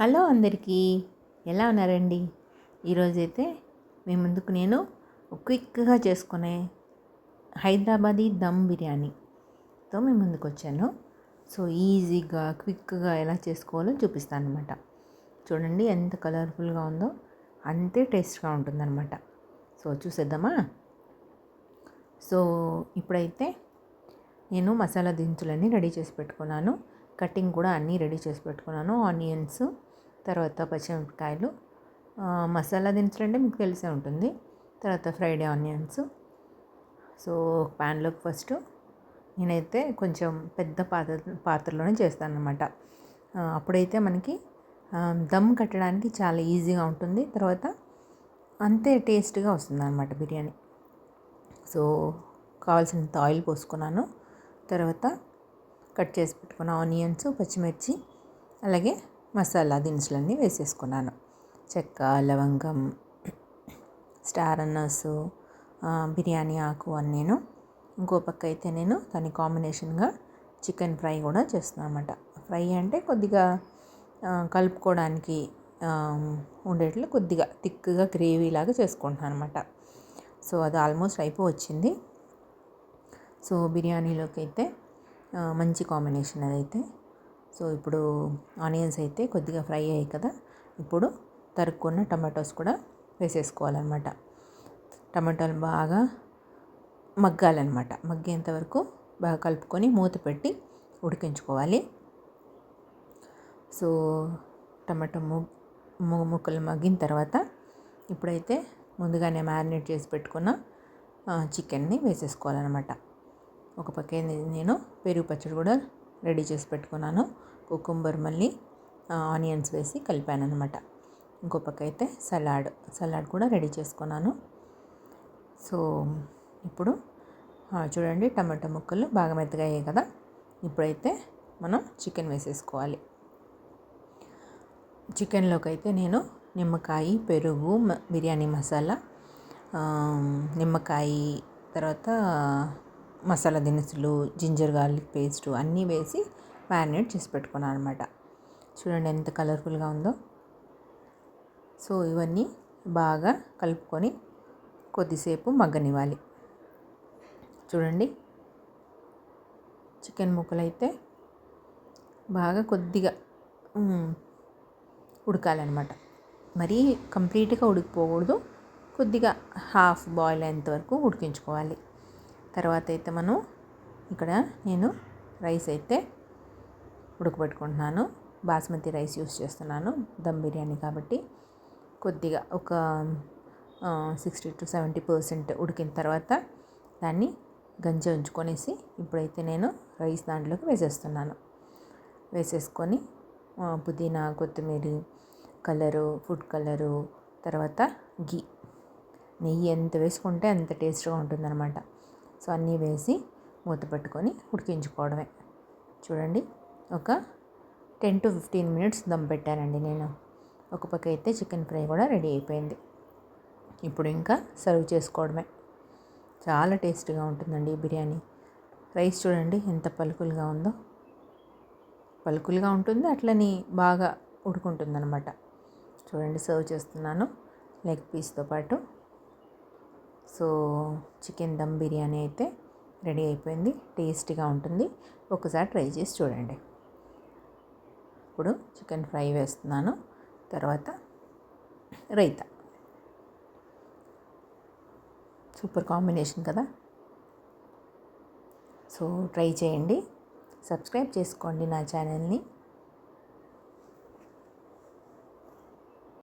Hello అందరికీ ఎలా ఉన్నారండి? ఈరోజైతే మీ ముందుకు నేను క్విక్గా చేసుకునే హైదరాబాదీ దమ్ బిర్యానీతో మీ ముందుకు వచ్చాను సో ఈజీగా క్విక్గా ఎలా చేసుకోవాలో చూపిస్తాను అనమాట చూడండి ఎంత కలర్ఫుల్గా ఉందో అంతే టేస్ట్గా ఉంటుందన్నమాట. సో చూసేద్దామా? సో ఇప్పుడైతే నేను మసాలా దినుసులన్నీ రెడీ చేసి పెట్టుకున్నాను. కటింగ్ కూడా అన్నీ రెడీ చేసి పెట్టుకున్నాను. ఆనియన్స్ తర్వాత పచ్చిమిరపకాయలు మసాలా దినుసులు అంటే మీకు తెలిసే ఉంటుంది. తర్వాత ఫ్రైడ్ ఆనియన్స్. సో ప్యాన్లోకి ఫస్ట్ నేనైతే కొంచెం పెద్ద పాత్ర పాత్రలోనే చేస్తాను అనమాట అప్పుడైతే మనకి దమ్ కట్టడానికి చాలా ఈజీగా ఉంటుంది. తర్వాత అంతే టేస్ట్గా వస్తుంది అనమాట బిర్యానీ. సో కావాల్సినంత ఆయిల్ పోసుకున్నాను. తర్వాత కట్ చేసి పెట్టుకున్న ఆనియన్స్ పచ్చిమిర్చి అలాగే మసాలా దినుసులన్నీ వేసేసుకున్నాను. చెక్క లవంగం స్టార్ అన్నస్ బిర్యానీ ఆకు అని నేను ఇంకో పక్క అయితే నేను దాని కాంబినేషన్గా చికెన్ ఫ్రై కూడా చేస్తున్నాను అనమాట ఫ్రై అంటే కొద్దిగా కలుపుకోవడానికి ఉండేట్లు కొద్దిగా థిక్గా గ్రేవీ లాగా చేసుకుంటున్నాను అనమాట సో అది ఆల్మోస్ట్ అయిపోవచ్చింది. సో బిర్యానీలోకి అయితే మంచి కాంబినేషన్ అదైతే. సో ఇప్పుడు ఆనియన్స్ అయితే కొద్దిగా ఫ్రై అయ్యాయి కదా. ఇప్పుడు తరుక్కున్న టమాటోస్ కూడా వేసేసుకోవాలన్నమాట. టమాటాలు బాగా మగ్గాలన్నమాట. మగ్గేంత వరకు బాగా కలుపుకొని మూత పెట్టి ఉడికించుకోవాలి. సో టమాటో ము ముక్కలు మగ్గిన తర్వాత ఇప్పుడైతే ముందుగానే మ్యారినేట్ చేసి పెట్టుకున్న చికెన్ని వేసేసుకోవాలన్నమాట. ఒక పక్క నేను పెరుగు పచ్చడి కూడా రెడీ చేసి పెట్టుకున్నాను. కుకుంబర్ మళ్ళీ ఆనియన్స్ వేసి కలిపాను అనమాట ఇంకో పక్క అయితే సలాడ్ సలాడ్ కూడా రెడీ చేసుకున్నాను. సో ఇప్పుడు చూడండి టమాటా ముక్కలు బాగా మెత్తగా అయ్యాయి కదా. ఇప్పుడైతే మనం చికెన్ వేసేసుకోవాలి. చికెన్లోకి అయితే నేను నిమ్మకాయ పెరుగు బిర్యానీ మసాలా నిమ్మకాయ తర్వాత మసాలా దినుసులు జింజర్ గార్లిక్ పేస్ట్ అన్నీ వేసి మ్యారినేట్ చేసి పెట్టుకున్నాను అనమాట చూడండి ఎంత కలర్ఫుల్గా ఉందో. సో ఇవన్నీ బాగా కలుపుకొని కొద్దిసేపు మగ్గనివ్వాలి. చూడండి. చికెన్ ముక్కలు అయితే బాగా కొద్దిగా ఉడకాలన్నమాట. మరీ కంప్లీట్గా ఉడికిపోకూడదు. కొద్దిగా హాఫ్ బాయిల్ అయ్యేంత వరకు ఉడికించుకోవాలి. తర్వాత అయితే మనం ఇక్కడ నేను రైస్ అయితే ఉడకబెట్టుకుంటున్నాను. బాస్మతి రైస్ యూస్ చేస్తున్నాను. దమ్ బిర్యానీ కాబట్టి కొద్దిగా ఒక సిక్స్టీ టు సెవెంటీ పర్సెంట్ ఉడికిన తర్వాత దాన్ని గంజి ఉంచుకొనేసి ఇప్పుడైతే నేను రైస్ దాంట్లోకి వేసేస్తున్నాను. వేసేసుకొని పుదీనా కొత్తిమీర కలరు ఫుడ్ కలరు తర్వాత గీ నెయ్యి ఎంత వేసుకుంటే అంత టేస్ట్గా ఉంటుందన్నమాట. సో అన్నీ వేసి మూత పెట్టుకొని ఉడికించుకోవడమే. చూడండి ఒక ten to fifteen minutes dum పెట్టానండి నేను. ఒక పక్క అయితే చికెన్ ఫ్రై కూడా రెడీ అయిపోయింది. ఇప్పుడు ఇంకా సర్వ్ చేసుకోవడమే. చాలా టేస్ట్గా ఉంటుందండి ఈ బిర్యానీ. రైస్ చూడండి ఎంత పలుకులుగా ఉందో. పలుకులుగా ఉంటుంది అట్లని బాగా ఉడుకుంటుందన్నమాట. చూడండి సర్వ్ చేస్తున్నాను. లెగ్ పీస్తో పాటు సో చికెన్ దమ్ బిర్యానీ అయితే రెడీ అయిపోయింది టేస్టీగా ఉంటుంది. ఒకసారి ట్రై చేసి చూడండి. ఇప్పుడు చికెన్ ఫ్రై వేస్తున్నాను తర్వాత రైతా. సూపర్ కాంబినేషన్ కదా? సో ట్రై చేయండి. సబ్స్క్రైబ్ చేసుకోండి నా ఛానల్ని.